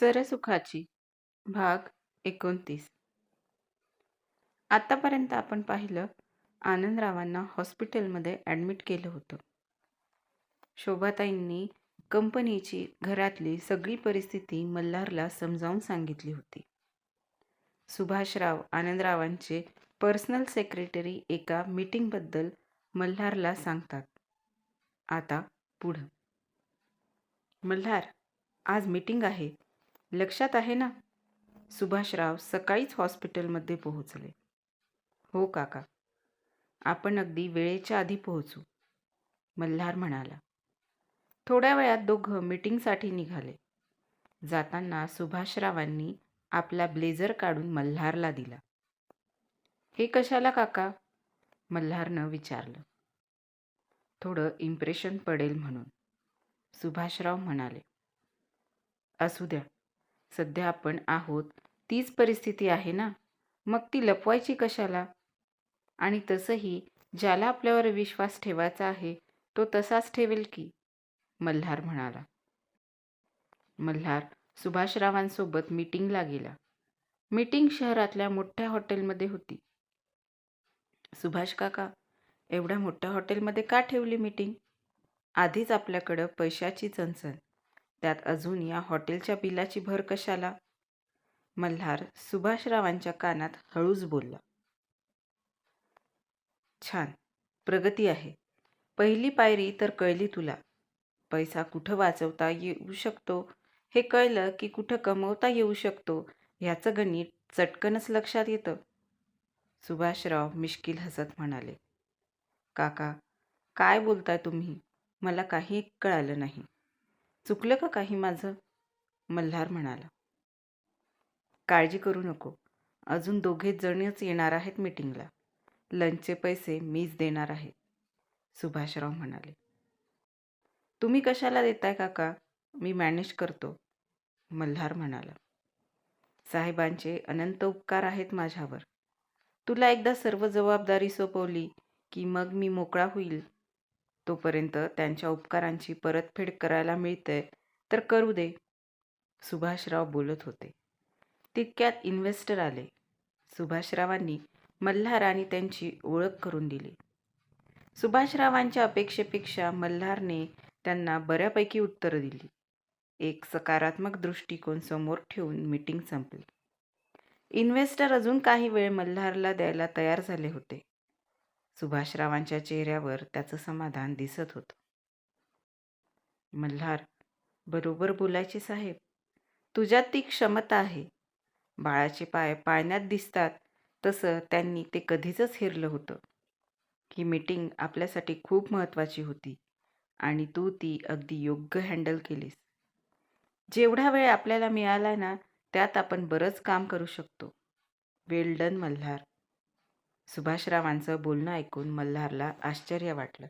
सरसुखाची भाग एकोणतीस. आत्तापर्यंत आपण पाहिलं आनंदरावांना हॉस्पिटलमध्ये ॲडमिट केलं होतं. शोभाताईंनी कंपनीची घरातली सगळी परिस्थिती मल्हारला समजावून सांगितली होती. सुभाषराव आनंदरावांचे पर्सनल सेक्रेटरी एका मीटिंगबद्दल मल्हारला सांगतात. आता पुढं. मल्हार आज मीटिंग आहे. लक्षात आहे ना? सुभाषराव सकाळीच हॉस्पिटलमध्ये पोहोचले. हो काका. आपण अगदी वेळेच्या आधी पोहोचू मल्हार म्हणाला. थोड्या वेळात दोघं मीटिंगसाठी निघाले. जाताना सुभाषरावांनी आपला ब्लेझर काढून मल्हारला दिला. हे कशाला काका? मल्हारनं विचारलं. थोडं इम्प्रेशन पडेल म्हणून. सुभाषराव म्हणाले. असू द्या. सध्या आपण आहोत तीच परिस्थिती आहे ना? मग ती लपवायची कशाला? आणि तसंही ज्याला आपल्यावर विश्वास ठेवायचा आहे तो तसाच ठेवेल की? मल्हार म्हणाला. मल्हार सुभाषरावांसोबत मीटिंगला गेला. मीटिंग शहरातल्या मोठ्या हॉटेलमध्ये होती. सुभाष काका एवढ्या मोठ्या हॉटेलमध्ये का ठेवली मीटिंग? आधीच आपल्याकडं पैशाची चणचण. त्यात अजून या हॉटेलच्या बिलाची भर कशाला? मल्हार सुभाषरावांच्या कानात हळूच बोलला. छान प्रगती आहे. पहिली पायरी तर कळली तुला. पैसा कुठं वाचवता येऊ शकतो? हे कळलं की कुठं कमवता येऊ शकतो? ह्याचं गणित चटकनच लक्षात येतं. सुभाषराव मिश्किल हसत म्हणाले. काका काय बोलताय तुम्ही? मला काही कळालं नाही. चुकलं का काही माझं? मल्हार म्हणाला. काळजी करू नको. अजून दोघे जणच येणार आहेत मीटिंगला. लंचचे पैसे मीच देणार आहे. सुभाषराव म्हणाले. तुम्ही कशाला देताय काका? मी मॅनेज करतो. मल्हार म्हणाला. साहेबांचे अनंत उपकार आहेत माझ्यावर. तुला एकदा सर्व जबाबदारी सोपवली की मग मी मोकळा होईल. तोपर्यंत त्यांच्या उपकारांची परतफेड करायला मिळते तर करू दे सुभाषराव बोलत होते. तितक्यात इन्व्हेस्टर आले. सुभाषरावांनी मल्हार आणि त्यांची ओळख करून दिली. सुभाषरावांच्या अपेक्षेपेक्षा मल्हारने त्यांना बऱ्यापैकी उत्तरं दिली. एक सकारात्मक दृष्टिकोन समोर ठेवून मीटिंग संपली. इन्व्हेस्टर अजून काही वेळ मल्हारला द्यायला तयार झाले होते. सुभाषरावांच्या चेहऱ्यावर त्याचं समाधान दिसत होतं. मल्हार बरोबर बोलायचे साहेब. तुझ्यात ती क्षमता आहे. बाळाचे पाय पाळण्यात दिसतात तसं त्यांनी ते कधीचंच हिरलं होतं. ही मीटिंग आपल्यासाठी खूप महत्त्वाची होती आणि तू ती अगदी योग्य हँडल केलीस. जेवढा वेळ आपल्याला मिळाला ना त्यात आपण बरंच काम करू शकतो. वेल डन मल्हार. सुभाषरावांचं बोलणं ऐकून मल्हारला आश्चर्य वाटलं.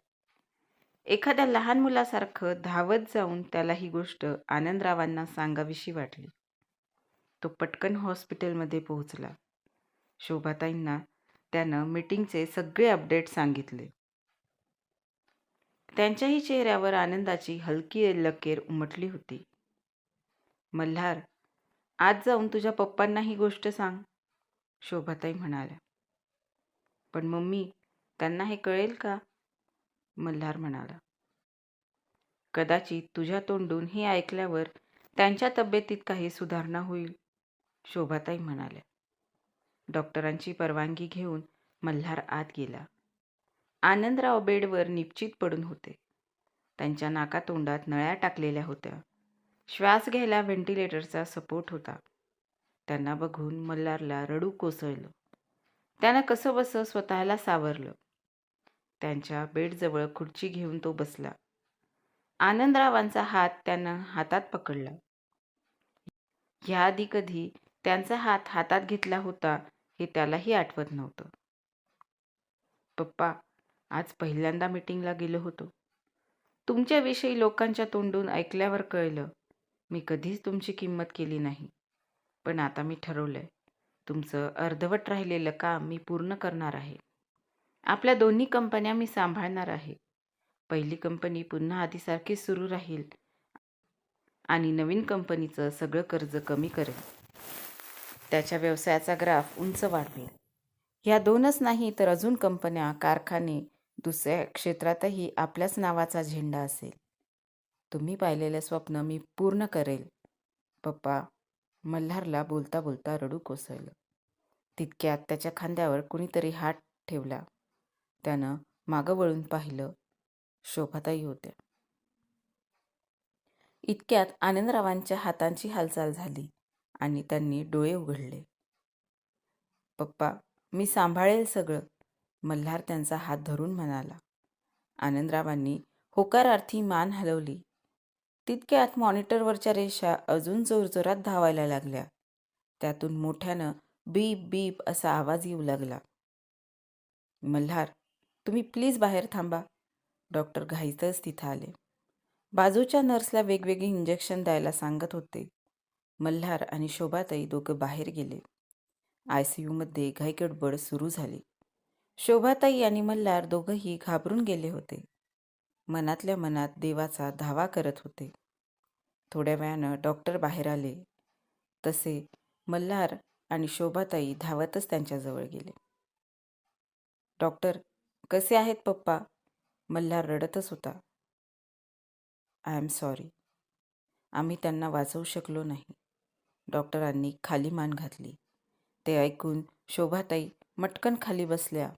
एखाद्या लहान मुलासारखं धावत जाऊन त्याला ही गोष्ट आनंदरावांना सांगावीशी वाटली. तो पटकन हॉस्पिटलमध्ये पोहोचला. शोभाताईंना त्यानं मीटिंगचे सगळे अपडेट सांगितले. त्यांच्याही चेहऱ्यावर आनंदाची हलकी लकेर उमटली होती. मल्हार आज जाऊन तुझ्या पप्पांना ही गोष्ट सांग शोभाताई म्हणाल्या. पण मम्मी त्यांना हे कळेल का? मल्हार म्हणाला. कदाचित तुझ्या तोंडून हे ऐकल्यावर त्यांच्या तब्येतीत काही सुधारणा होईल शोभाताई म्हणाल्या. डॉक्टरांची परवानगी घेऊन मल्हार आत गेला. आनंदराव बेडवर निश्चित पडून होते. त्यांच्या नाकातोंडात नळ्या टाकलेल्या होत्या. श्वास घ्यायला व्हेंटिलेटरचा सपोर्ट होता. त्यांना बघून मल्हारला रडू कोसळलं. त्यानं कसं बसं स्वतःला सावरलं. त्यांच्या बेडजवळ खुर्ची घेऊन तो बसला. आनंदरावांचा हात त्यानं हातात पकडला. ह्याआधी कधी त्यांचा हात हातात घेतला होता हे त्यालाही आठवत नव्हतं. पप्पा आज पहिल्यांदा मीटिंगला गेलो होतो. तुमच्याविषयी लोकांच्या तोंडून ऐकल्यावर कळलं मी कधीच तुमची किंमत केली नाही. पण आता मी ठरवलंय. तुमचं अर्धवट राहिलेलं काम मी पूर्ण करणार आहे. आपल्या दोन्ही कंपन्या मी सांभाळणार आहे. पहिली कंपनी पुन्हा आधीसारखी सुरू राहील आणि नवीन कंपनीचं सगळं कर्ज कमी करेल. त्याच्या व्यवसायाचा ग्राफ उंच वाढवेल. ह्या दोनच नाही तर अजून कंपन्या कारखाने दुसऱ्या क्षेत्रातही आपल्याच नावाचा झेंडा असेल. तुम्ही पाहिलेलं स्वप्न मी पूर्ण करेल. पप्पा मल्हारला बोलता बोलता रडू कोसळलं. तितक्यात त्याच्या खांद्यावर कुणीतरी हात ठेवला. त्यानं मागं वळून पाहिलं. शोभाताई होत्या. इतक्यात आनंदरावांच्या हातांची हालचाल झाली आणि त्यांनी डोळे उघडले. पप्पा मी सांभाळेल सगळं मल्हार त्यांचा हात धरून म्हणाला. आनंदरावांनी होकारार्थी मान हलवली. तितक्यात मॉनिटरवरच्या रेषा अजून जोरजोरात धावायला लागल्या. त्यातून मोठ्यानं बीप बीप असा आवाज येऊ लागला. मल्हार तुम्ही प्लीज बाहेर थांबा. डॉक्टर घाईतच तिथं आले. बाजूच्या नर्सला वेगवेगळे इंजेक्शन द्यायला सांगत होते. मल्हार आणि शोभाताई दोघं बाहेर गेले. आय सी यूमध्ये घाईगडबड सुरू झाली. शोभाताई आणि मल्हार दोघंही घाबरून गेले होते. मनातल्या मनात देवाचा धावा करत होते. थोड्या वेळानं डॉक्टर बाहेर आले. तसे मल्हार आणि शोभाताई धावतच त्यांच्याजवळ गेले. डॉक्टर कसे आहेत पप्पा? मल्हार रडतच होता. I am sorry. आम्ही त्यांना वाचवू शकलो नाही. डॉक्टरांनी खाली मान घातली. ते ऐकून शोभाताई मटकन खाली बसल्या.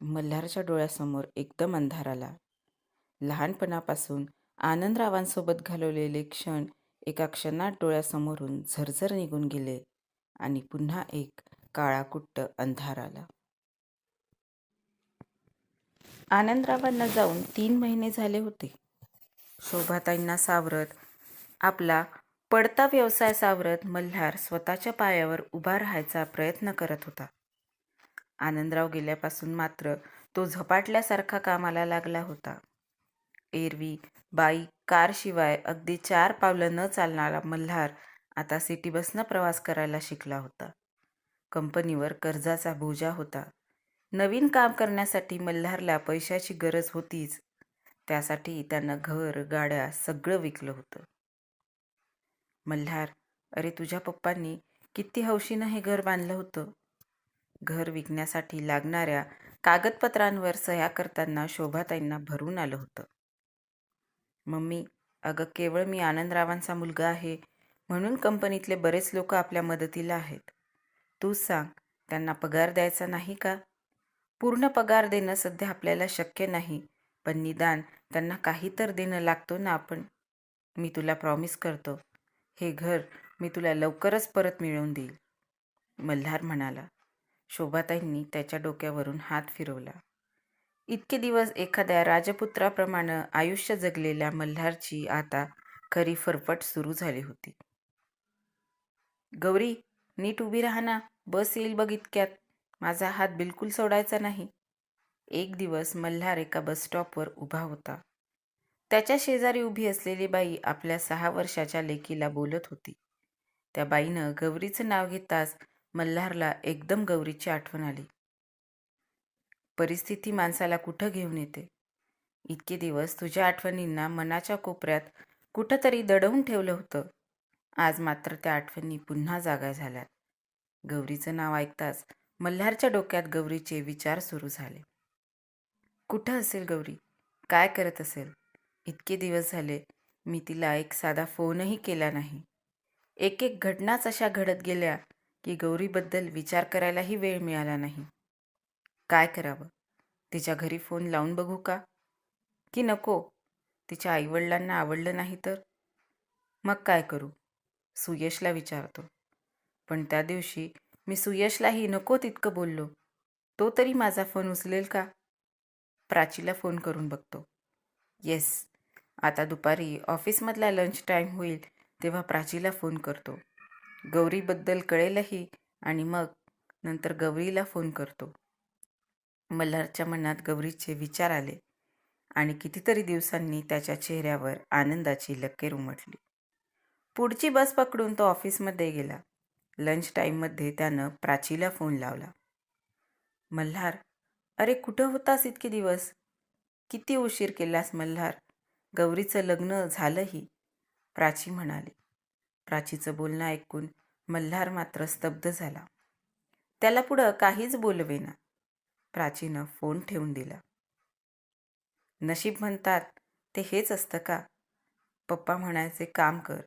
मल्हारच्या डोळ्यासमोर एकदम अंधार आला. लहानपणापासून आनंदरावांसोबत घालवलेले क्षण एका क्षणात डोळ्यासमोरून झरझर निघून गेले आणि पुन्हा एक काळाकुट्ट अंधार आला. आनंदरावांना जाऊन तीन महिने झाले होते. शोभाताईंना सावरत आपला पडता व्यवसाय सावरत मल्हार स्वतःच्या पायावर उभा राहायचा प्रयत्न करत होता. आनंदराव गेल्यापासून मात्र तो झपाटल्यासारखा कामाला लागला होता. एरवी. बाईक कारशिवाय अगदी चार पावलं न चालणारा मल्हार आता सिटी बसनं प्रवास करायला शिकला होता. कंपनीवर कर्जाचा बोजा होता. नवीन काम करण्यासाठी मल्हारला पैशाची गरज होतीच. त्यासाठी त्यानं घर गाड्या सगळं विकलं होतं. मल्हार अरे तुझ्या पप्पांनी किती हौशीनं हे घर बांधलं होतं. घर विकण्यासाठी लागणाऱ्या कागदपत्रांवर सह्या करताना शोभाताईंना भरून आलं होतं. मम्मी अगं केवळ मी आनंदरावांचा मुलगा आहे म्हणून कंपनीतले बरेच लोक आपल्या मदतीला आहेत. तू सांग त्यांना पगार द्यायचा नाही का? पूर्ण पगार देणं सध्या आपल्याला शक्य नाही पण निदान त्यांना काही तर देणं लागतो ना आपण. मी तुला प्रॉमिस करतो हे घर मी तुला लवकरच परत मिळवून देईल. मल्हार म्हणाला. शोभाताईंनी त्याच्या डोक्यावरून हात फिरवला. इतके दिवस एखाद्या राजपुत्राप्रमाणे आयुष्य जगलेल्या मल्हारची आता खरी फरफट सुरू झाली होती. गौरी नीट उभी राहा बस येईल बघ इतक्यात. माझा हात बिलकुल सोडायचा नाही. एक दिवस मल्हार एका बसस्टॉपवर उभा होता. त्याच्या शेजारी उभी असलेली बाई आपल्या सहा वर्षाच्या लेकीला बोलत होती. त्या बाईनं गौरीचं नाव घेताच मल्हारला एकदम गौरीची आठवण आली. परिस्थिती माणसाला कुठं घेऊन येते? इतके दिवस तुझ्या आठवणींना मनाच्या कोपऱ्यात कुठंतरी दडवून ठेवलं होतं. आज मात्र त्या आठवणी पुन्हा जागा झाल्यात. गौरीचं नाव ऐकताच मल्हारच्या डोक्यात गौरीचे विचार सुरू झाले. कुठं असेल गौरी? काय करत असेल? इतके दिवस झाले मी तिला एक साधा फोनही केला नाही. एक एक घटनाच अशा घडत गेल्या की गौरीबद्दल विचार करायलाही वेळ मिळाला नाही. काय करावं? तिच्या घरी फोन लावून बघू का? की नको? तिच्या आईवडिलांना आवडलं नाही तर? मग काय करू? सुयशला विचारतो. पण त्या दिवशी मी सुयशलाही नको तितकं बोललो. तो तरी माझा फोन उचलेल का? प्राचीला फोन करून बघतो. येस आता दुपारी ऑफिसमधला लंच टाईम होईल तेव्हा प्राचीला फोन करतो. गौरीबद्दल कळेलही आणि मग नंतर गौरीला फोन करतो. मल्हारच्या मनात गौरीचे विचार आले आणि कितीतरी दिवसांनी त्याच्या चेहऱ्यावर आनंदाची लकेर उमटली. पुढची बस पकडून तो ऑफिसमध्ये गेला. लंच टाईममध्ये त्यानं प्राचीला फोन लावला. मल्हार अरे कुठं होतास इतके दिवस? किती उशीर केलास मल्हार? गौरीचं लग्न झालंही. प्राची म्हणाली. प्राचीचं बोलणं ऐकून मल्हार मात्र स्तब्ध झाला. त्याला पुढं काहीच बोलवेना प्राचीनं फोन ठेवून दिला. नशीब म्हणतात ते हेच असतं का? पप्पा म्हणायचे काम कर.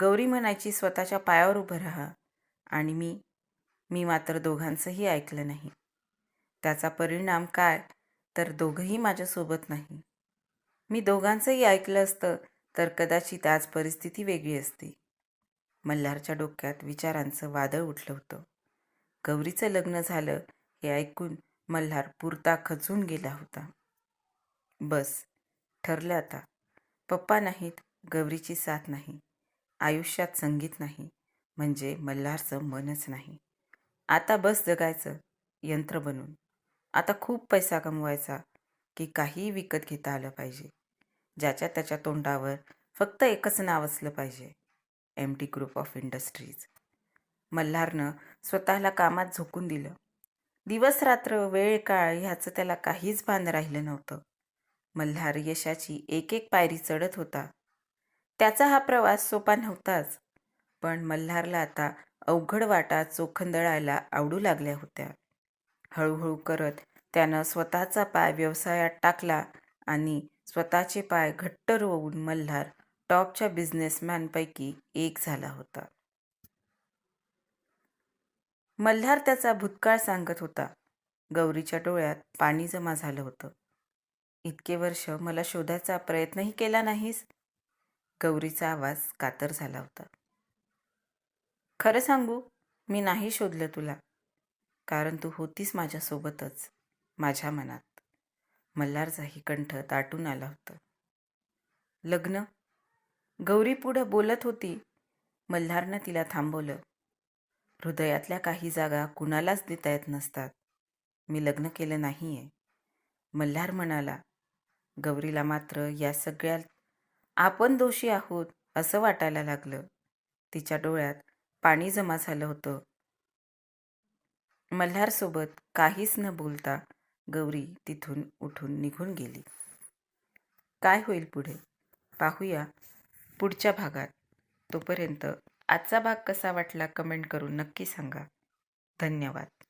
गौरी म्हणायची स्वतःच्या पायावर उभं राहा. आणि मी मी मात्र दोघांचंही ऐकलं नाही. त्याचा परिणाम काय? तर दोघंही माझ्यासोबत नाही. मी दोघांचंही ऐकलं असतं तर कदाचित आज परिस्थिती वेगळी असती. मल्हारच्या डोक्यात विचारांचं वादळ उठलं होतं. गौरीचं लग्न झालं हे ऐकून मल्हार पुरता खचून गेला होता. बस ठरलं आता. पप्पा नाहीत गौरीची साथ नाही. आयुष्यात संगीत नाही म्हणजे मल्हारचं मनच नाही. आता बस जगायचं यंत्र बनून. आता खूप पैसा कमवायचा की काहीही विकत घेता आलं पाहिजे. ज्याच्या त्याच्या तोंडावर फक्त एकच नाव असलं पाहिजे M T group of industries मल्हारनं स्वतःला कामात झोकून दिलं. दिवस रात्र वेळ काळ ह्याचं त्याला काहीच भान राहिलं नव्हतं. मल्हार यशाची एक एक पायरी चढत होता. त्याचा हा प्रवास सोपा नव्हताच पण मल्हारला आता अवघड वाटा चोखंदळायला आवडू लागल्या होत्या. हळूहळू करत त्यानं स्वतःचा पाय व्यवसायात टाकला आणि स्वतःचे पाय घट्ट रोवून मल्हार टॉपच्या बिझनेसमॅनपैकी एक झाला होता. मल्हार त्याचा भूतकाळ सांगत होता. गौरीच्या डोळ्यात पाणी जमा झालं होतं. इतके वर्ष मला शोधायचा प्रयत्नही केला नाहीस? गौरीचा आवाज कातर झाला होता. खरं सांगू मी नाही शोधलं तुला. कारण तू होतीस माझ्यासोबतच माझ्या मनात. मल्हारचाही कंठ दाटून आला होता. लग्न? गौरी पुढं बोलत होती. मल्हारनं तिला थांबवलं. हृदयातल्या काही जागा कुणालाच देता येत नसतात. मी लग्न केलं नाही आहे मल्हार म्हणाला गौरीला मात्र या सगळ्यात आपण दोषी आहोत असं वाटायला लागलं. तिच्या डोळ्यात पाणी जमा झालं होतं. मल्हारसोबत काहीच न बोलता गौरी तिथून उठून निघून गेली. काय होईल पुढे? पाहूया पुढच्या भागात. तोपर्यंत आजचा भाग कसा वाटला कमेंट करून नक्की सांगा. धन्यवाद.